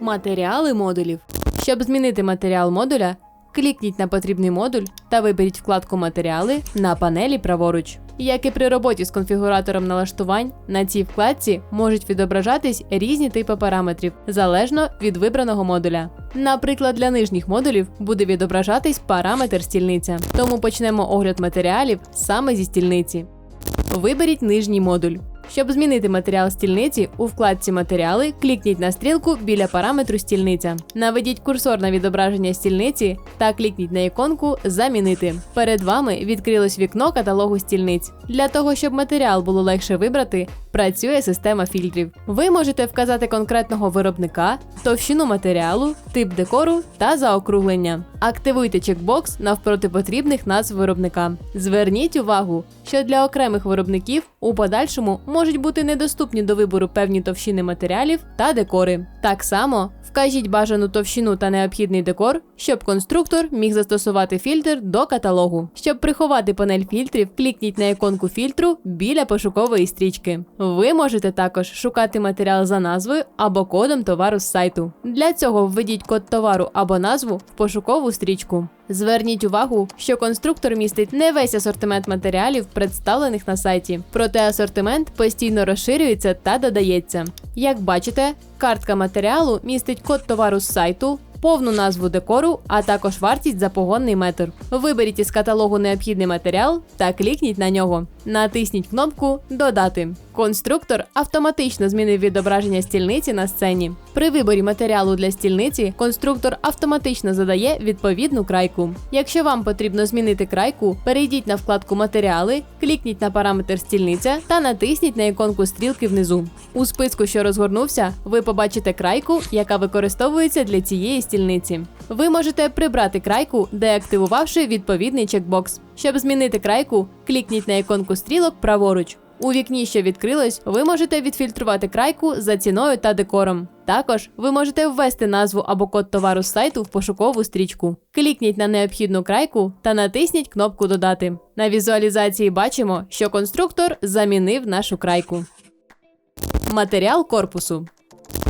Матеріали модулів. Щоб змінити матеріал модуля, клікніть на потрібний модуль та виберіть вкладку Матеріали на панелі праворуч. Як і при роботі з конфігуратором налаштувань, на цій вкладці можуть відображатись різні типи параметрів залежно від вибраного модуля. Наприклад, для нижніх модулів буде відображатись параметр стільниця. Тому почнемо огляд матеріалів саме зі стільниці. Виберіть нижній модуль. Щоб змінити матеріал стільниці, у вкладці Матеріали клікніть на стрілку біля параметру стільниця. Наведіть курсор на відображення стільниці та клікніть на іконку Замінити. Перед вами відкрилось вікно каталогу стільниць. Для того, щоб матеріал було легше вибрати, працює система фільтрів. Ви можете вказати конкретного виробника, товщину матеріалу, тип декору та заокруглення. Активуйте чекбокс навпроти потрібних назв виробника. Зверніть увагу, що для окремих виробників у подальшому можуть бути недоступні до вибору певні товщини матеріалів та декори. Так само вкажіть бажану товщину та необхідний декор, щоб конструктор міг застосувати фільтр до каталогу. Щоб приховати панель фільтрів, клікніть на іконку фільтру біля пошукової стрічки. Ви можете також шукати матеріал за назвою або кодом товару з сайту. Для цього введіть код товару або назву в пошукову стрічку. Зверніть увагу, що конструктор містить не весь асортимент матеріалів, представлених на сайті, проте асортимент постійно розширюється та додається. Як бачите, картка матеріалу містить код товару з сайту. Повну назву декору, а також вартість за погонний метр. Виберіть із каталогу необхідний матеріал та клікніть на нього. Натисніть кнопку Додати. Конструктор автоматично змінив відображення стільниці на сцені. При виборі матеріалу для стільниці конструктор автоматично задає відповідну крайку. Якщо вам потрібно змінити крайку, перейдіть на вкладку Матеріали, клікніть на параметр стільниця та натисніть на іконку стрілки внизу. У списку, що розгорнувся, ви побачите крайку, яка використовується для цієї стільниці. Ви можете прибрати крайку, деактивувавши відповідний чекбокс. Щоб змінити крайку, клікніть на іконку стрілок праворуч. У вікні, що відкрилось, ви можете відфільтрувати крайку за ціною та декором. Також ви можете ввести назву або код товару з сайту в пошукову стрічку. Клікніть на необхідну крайку та натисніть кнопку Додати. На візуалізації бачимо, що конструктор замінив нашу крайку. Матеріал корпусу.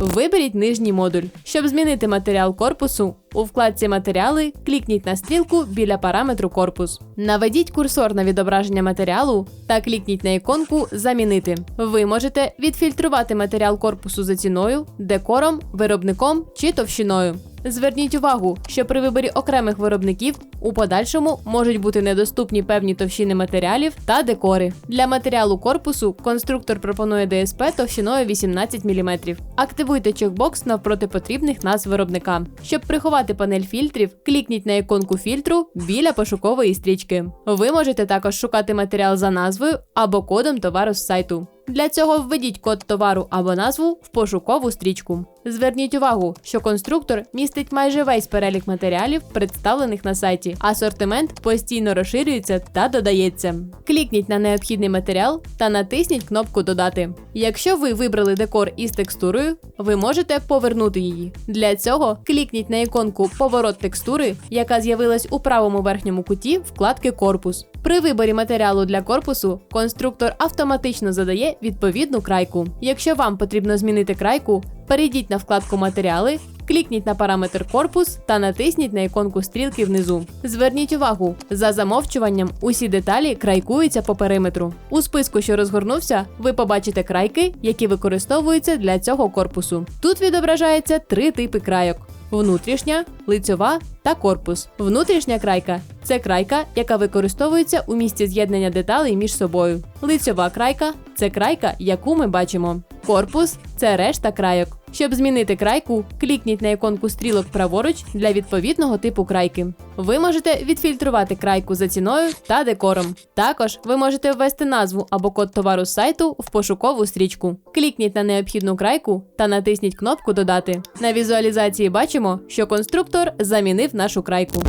Виберіть нижній модуль. Щоб змінити матеріал корпусу, у вкладці Матеріали клікніть на стрілку біля параметру корпус. Наведіть курсор на відображення матеріалу та клікніть на іконку Замінити. Ви можете відфільтрувати матеріал корпусу за ціною, декором, виробником чи товщиною. Зверніть увагу, що при виборі окремих виробників у подальшому можуть бути недоступні певні товщини матеріалів та декори. Для матеріалу корпусу конструктор пропонує ДСП товщиною 18 мм. Активуйте чекбокс навпроти потрібних назв виробника. Щоб приховати панель фільтрів, клікніть на іконку фільтру біля пошукової стрічки. Ви можете також шукати матеріал за назвою або кодом товару з сайту. Для цього введіть код товару або назву в пошукову стрічку. Зверніть увагу, що конструктор містить майже весь перелік матеріалів, представлених на сайті. Асортимент постійно розширюється та додається. Клікніть на необхідний матеріал та натисніть кнопку Додати. Якщо ви вибрали декор із текстурою, ви можете повернути її. Для цього клікніть на іконку Поворот текстури, яка з'явилась у правому верхньому куті вкладки Корпус. При виборі матеріалу для корпусу конструктор автоматично задає відповідну крайку. Якщо вам потрібно змінити крайку, перейдіть на вкладку Матеріали, клікніть на параметр корпус та натисніть на іконку стрілки внизу. Зверніть увагу, за замовчуванням усі деталі крайкуються по периметру. У списку, що розгорнувся, ви побачите крайки, які використовуються для цього корпусу. Тут відображається три типи крайок. Внутрішня, лицьова та корпус. Внутрішня крайка це крайка, яка використовується у місці з'єднання деталей між собою. Лицьова крайка це крайка, яку ми бачимо. Корпус це решта крайок. Щоб змінити крайку, клікніть на іконку стрілок праворуч для відповідного типу крайки. Ви можете відфільтрувати крайку за ціною та декором. Також ви можете ввести назву або код товару з сайту в пошукову стрічку. Клікніть на необхідну крайку та натисніть кнопку Додати. На візуалізації бачимо, що конструктор замінив нашу крайку.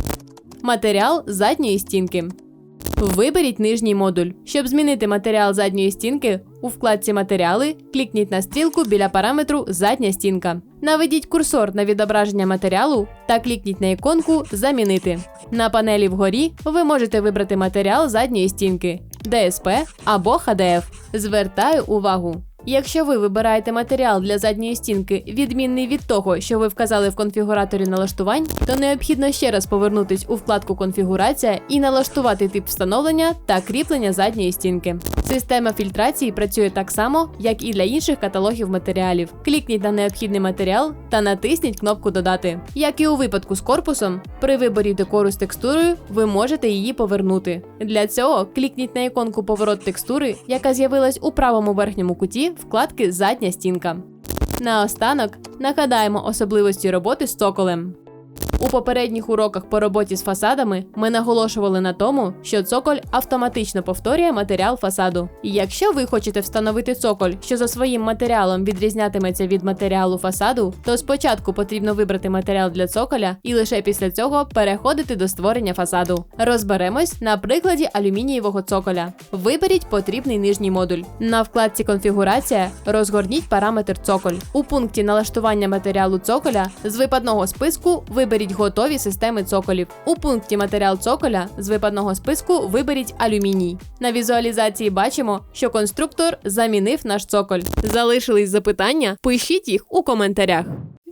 Матеріал задньої стінки. Виберіть нижній модуль. Щоб змінити матеріал задньої стінки, у вкладці Матеріали клікніть на стрілку біля параметру Задня стінка. Наведіть курсор на відображення матеріалу та клікніть на іконку Замінити. На панелі вгорі ви можете вибрати матеріал задньої стінки DSP або HDF. Звертаю увагу. Якщо ви вибираєте матеріал для задньої стінки, відмінний від того, що ви вказали в конфігураторі налаштувань, то необхідно ще раз повернутись у вкладку Конфігурація і налаштувати тип встановлення та кріплення задньої стінки. Система фільтрації працює так само, як і для інших каталогів матеріалів. Клікніть на необхідний матеріал та натисніть кнопку Додати. Як і у випадку з корпусом, при виборі декору з текстурою ви можете її повернути. Для цього клікніть на іконку Поворот текстури, яка з'явилась у правому верхньому куті вкладки Задня стінка. Наостанок нагадаємо особливості роботи з цоколем. У попередніх уроках по роботі з фасадами ми наголошували на тому, що цоколь автоматично повторює матеріал фасаду. Якщо ви хочете встановити цоколь, що за своїм матеріалом відрізнятиметься від матеріалу фасаду, то спочатку потрібно вибрати матеріал для цоколя і лише після цього переходити до створення фасаду. Розберемось на прикладі алюмінієвого цоколя. Виберіть потрібний нижній модуль. На вкладці Конфігурація розгорніть параметр цоколь. У пункті налаштування матеріалу цоколя з випадного списку виберіть готові системи цоколів. У пункті матеріал цоколя з випадного списку виберіть алюміній. На візуалізації бачимо, що конструктор замінив наш цоколь. Залишились запитання? Пишіть їх у коментарях.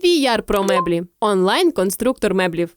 VR про меблі онлайн конструктор меблів.